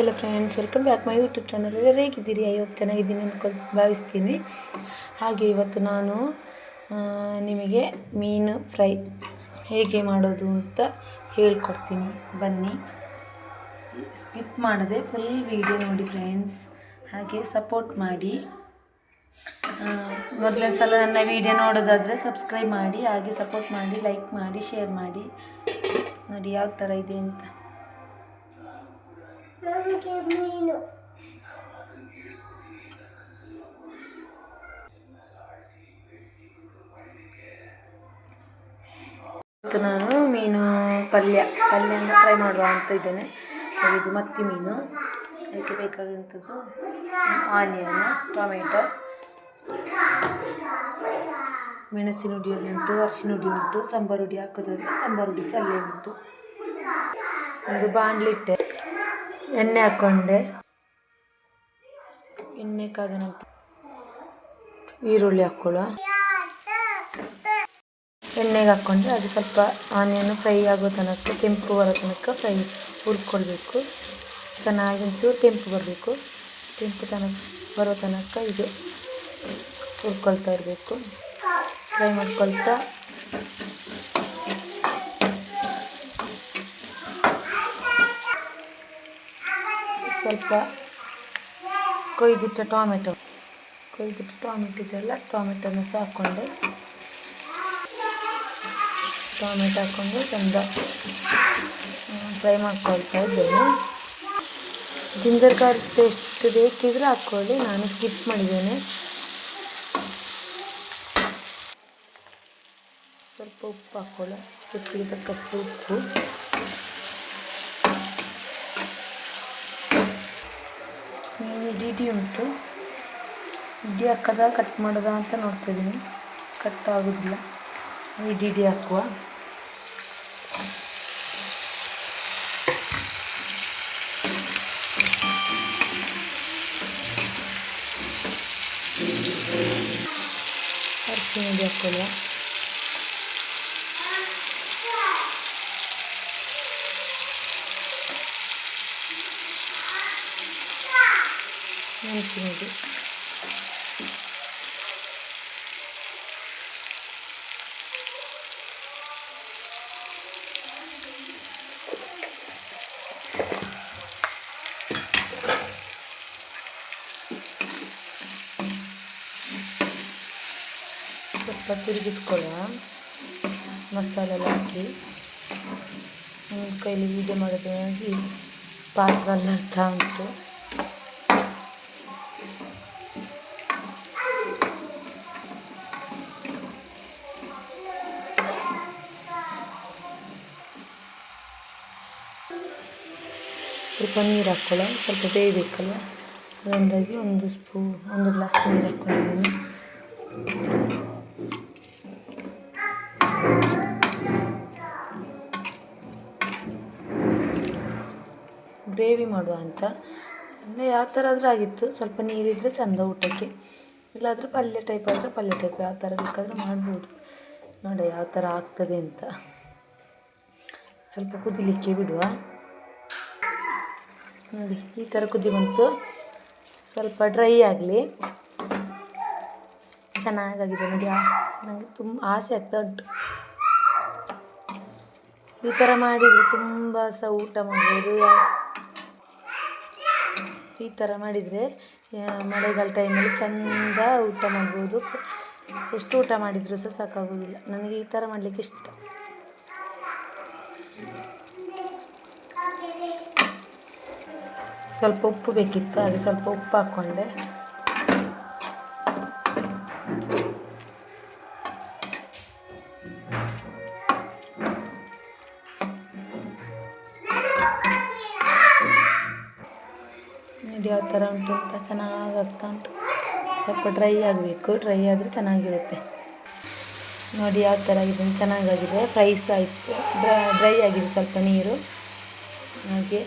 ಎಲ್ಲ friends welcome back my YouTube channel ಎಲ್ಲರೂ ಹೇಗಿದ್ದೀರಿ? ಅಯ್ಯೋ ಚೆನ್ನಾಗಿದ್ದೀನಿ ಅನ್ಕೊ, ಭಾವಿಸ್ತೀನಿ. ಹಾಗೆ ಇವತ್ತು ನಾನು ನಿಮಗೆ ಮೀನು ಫ್ರೈ ಹೇಗೆ ಮಾಡೋದು ಅಂತ ಹೇಳ್ಕೊಡ್ತೀನಿ. ಬನ್ನಿ. ಸ್ಕಿಪ್ ಮಾಡದೆ ಫುಲ್ ವೀಡಿಯೋ ನೋಡಿ ಫ್ರೆಂಡ್ಸ್ ಹಾಗೆ ಸಪೋರ್ಟ್ ಮಾಡಿ. ಮೊದಲನೇ ಸಲ ನನ್ನ ವೀಡಿಯೋ ನೋಡೋದಾದರೆ ಸಬ್ಸ್ಕ್ರೈಬ್ ಮಾಡಿ, ಹಾಗೆ ಸಪೋರ್ಟ್ ಮಾಡಿ ಲೈಕ್ ಮಾಡಿ ಶೇರ್ ಮಾಡಿ. ನೋಡಿ ಯಾವ ಥರ ಇದೆ ಅಂತ. ಮೀನು ಇವತ್ತು ನಾನು ಮೀನು ಪಲ್ಯ ಪಲ್ಯನ ಫ್ರೈ ಮಾಡುವ ಅಂತ ಇದ್ದೇನೆ. ಇದು ಮತ್ತಿ ಮೀನು. ಅದಕ್ಕೆ ಬೇಕಾದಂಥದ್ದು ಆನಿಯನ್ ಟೊಮೆಟೊ, ಮೆಣಸಿನ ಹುಡಿ ಉಂಟು, ಅರಿಶಿನ ಹುಡಿ ಉಂಟು, ಸಾಂಬಾರು ಹುಡಿ ಹಾಕೋದಾದ್ರೆ ಸಾಂಬಾರು ಹುಡಿ ಸಲ್ಲೆ ಉಂಟು. ಒಂದು ಬಾಣಲಿಟ್ಟೆ ಎಣ್ಣೆ ಹಾಕ್ಕೊಂಡೆ ಎಣ್ಣೆ ಕಾದ ನಂತರ ಈರುಳ್ಳಿ ಹಾಕ್ಕೊಳ್ಳುವ ಎಣ್ಣೆಗೆ ಹಾಕ್ಕೊಂಡ್ರೆ ಅದು ಸ್ವಲ್ಪ ಆನಿಯನ್ನು ಫ್ರೈ ಆಗೋ ತನಕ, ಕೆಂಪು ಬರೋ ತನಕ ಫ್ರೈ ಹುರ್ಕೊಳ್ಬೇಕು. ಚೆನ್ನಾಗಿ ಒಂಚೂರು ಕೆಂಪು ಬರಬೇಕು. ಕೆಂಪು ತನಕ ಬರೋ ತನಕ ಇದು ಹುರ್ಕೊಳ್ತಾ ಇರಬೇಕು. ಫ್ರೈ ಮಾಡ್ಕೊಳ್ತಾ ಸ್ವಲ್ಪ ಕೊಯ್ದಿಟ್ಟ ಟೊಮೆಟೊ. ಕೊಯ್ದಿಟ್ಟ ಟೊಮೆಟೊ ಇದೆಲ್ಲ, ಟೊಮೆಟೊನ ಸಹ ಹಾಕ್ಕೊಂಡೆ ಟೊಮೆಟೊ ಹಾಕ್ಕೊಂಡು ಚಂದ ಫ್ರೈ ಮಾಡ್ಕೊಳ್ತಾ ಇದ್ದೇನೆ. ಜಿಂಜರ್ ಗಾರ್ಲಿಕ್ ಪೇಸ್ಟ್ ಬೇಕಿದ್ರೆ ಹಾಕ್ಕೊಳ್ಳಿ, ನಾನು ಸ್ಕಿಪ್ ಮಾಡಿದ್ದೇನೆ. ಸ್ವಲ್ಪ ಉಪ್ಪು ಹಾಕ್ಕೊಳ್ಳ ರುಚಿಗೆ ತಕ್ಕಷ್ಟು ಉಪ್ಪು. ಮೀನು ಡಿ ಉಂಟು. ಇಡಿ ಹಾಕದ ಕಟ್ ಮಾಡೋದ ಅಂತ ನೋಡ್ತಾ ಇದ್ದೀನಿ ಕಟ್ ಆಗೋದಿಲ್ಲ. ಇಡಿ ಇಡಿ ಹಾಕುವ. ಅರ್ಶಿನ ಇಡಿ ಹಾಕೊಳ್ಳುವ ಮೆಣಸಿನ ಹುಡಿ ಸ್ವಲ್ಪ ತಿರುಗಿಸ್ಕೊಳ್ಳುವ ಮಸಾಲೆ ಎಲ್ಲ ಹಾಕಿ ನನ್ನ ಕೈಲಿ ವೀಡಿಯೋ ಮಾಡೋದಾಗಿ ಪಾತ್ರ ಎಲ್ಲ ಅರ್ಥ ಉಂಟು ಸ್ವಲ್ಪ ನೀರು ಹಾಕ್ಕೊಳ್ಳೋ. ಸ್ವಲ್ಪ ಬೇಯಬೇಕಲ್ಲ ಅದೊಂದಾಗಿ ಒಂದು ಸ್ಪೂ, ಒಂದು ಗ್ಲಾಸ್ ನೀರು ಹಾಕ್ಕೊಂಡಿದ್ದೀನಿ. ಗ್ರೇವಿ ಮಾಡುವ ಅಂತ ಅಂದರೆ ಯಾವ ಥರ ಆದರೂ ಆಗಿತ್ತು. ಸ್ವಲ್ಪ ನೀರಿದ್ದರೆ ಚಂದ ಊಟಕ್ಕೆ. ಇಲ್ಲಾದರೂ ಪಲ್ಯ ಟೈಪ್ ಆದರೆ ಪಲ್ಯ ಟೈಪ್ ಯಾವ ಥರ ಬೇಕಾದರೂ ಮಾಡ್ಬೋದು. ನೋಡಿ ಯಾವ ಥರ ಆಗ್ತದೆ ಅಂತ. ಸ್ವಲ್ಪ ಕುದಿಲಿಕ್ಕೆ ಬಿಡುವ. ನೋಡಿ ಈ ಥರ ಕುದಿ ಬಂತು. ಸ್ವಲ್ಪ ಡ್ರೈ ಆಗಲಿ. ಚೆನ್ನಾಗಾಗಿದೆ ನೋಡಿ. ನನಗೆ ತುಂಬ ಆಸೆ ಆಗ್ತಾ ಉಂಟು. ಈ ಥರ ಮಾಡಿದರೆ ತುಂಬ ಸಹ ಊಟ ಮಾಡ್ಬೋದು. ಈ ಥರ ಮಾಡಿದರೆ ಮಳೆಗಾಲ ಟೈಮಲ್ಲಿ ಚೆಂದ ಊಟ ಮಾಡ್ಬೋದು. ಎಷ್ಟು ಊಟ ಮಾಡಿದರೂ ಸಹ ಸಾಕಾಗೋದಿಲ್ಲ. ನನಗೆ ಈ ಥರ ಮಾಡಲಿಕ್ಕೆ ಇಷ್ಟ. ಸ್ವಲ್ಪ ಉಪ್ಪು ಬೇಕಿತ್ತು, ಹಾಗೆ ಸ್ವಲ್ಪ ಉಪ್ಪು ಹಾಕ್ಕೊಂಡೆ ನೋಡಿ ಯಾವ ಥರ ಉಂಟು ಅಂತ, ಚೆನ್ನಾಗಿ ಉಂಟು. ಸ್ವಲ್ಪ ಡ್ರೈ ಆಗಬೇಕು, ಡ್ರೈ ಆದರೆ ಚೆನ್ನಾಗಿರುತ್ತೆ. ನೋಡಿ ಯಾವ ಥರ ಆಗಿದೆ, ಚೆನ್ನಾಗಾಗಿದೆ, ಫ್ರೈಸ್ ಆಯಿತು. ಡ್ರೈ ಆಗಿದೆ ಸ್ವಲ್ಪ ನೀರು. ಹಾಗೆ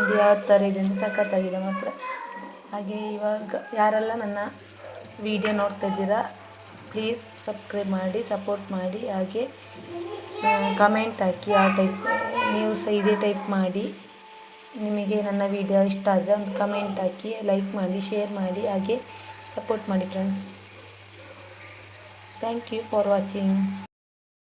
ನೋಡಿ ಯಾವ ಥರ ಇದೆ ಅಂತ ಸಖತ್ತಾಗಿದೆ ಮಾತ್ರ ಹಾಗೆ ಇವಾಗ ಯಾರೆಲ್ಲ ನನ್ನ ವಿಡಿಯೋ ನೋಡ್ತಾ ಇದ್ದೀರಾ ಪ್ಲೀಸ್ ಸಬ್ಸ್ಕ್ರೈಬ್ ಮಾಡಿ ಸಪೋರ್ಟ್ ಮಾಡಿ, ಹಾಗೆ ಕಮೆಂಟ್ ಹಾಕಿ, ಆ ಟೈಪ್ ನೀವು ಸಹ ಇದೇ ಟೈಪ್ ಮಾಡಿ. ನಿಮಗೆ ನನ್ನ ವಿಡಿಯೋ ಇಷ್ಟ ಆದರೆ ಒಂದು ಕಮೆಂಟ್ ಹಾಕಿ ಲೈಕ್ ಮಾಡಿ ಶೇರ್ ಮಾಡಿ, ಹಾಗೆ ಸಪೋರ್ಟ್ ಮಾಡಿ friends thank you for watching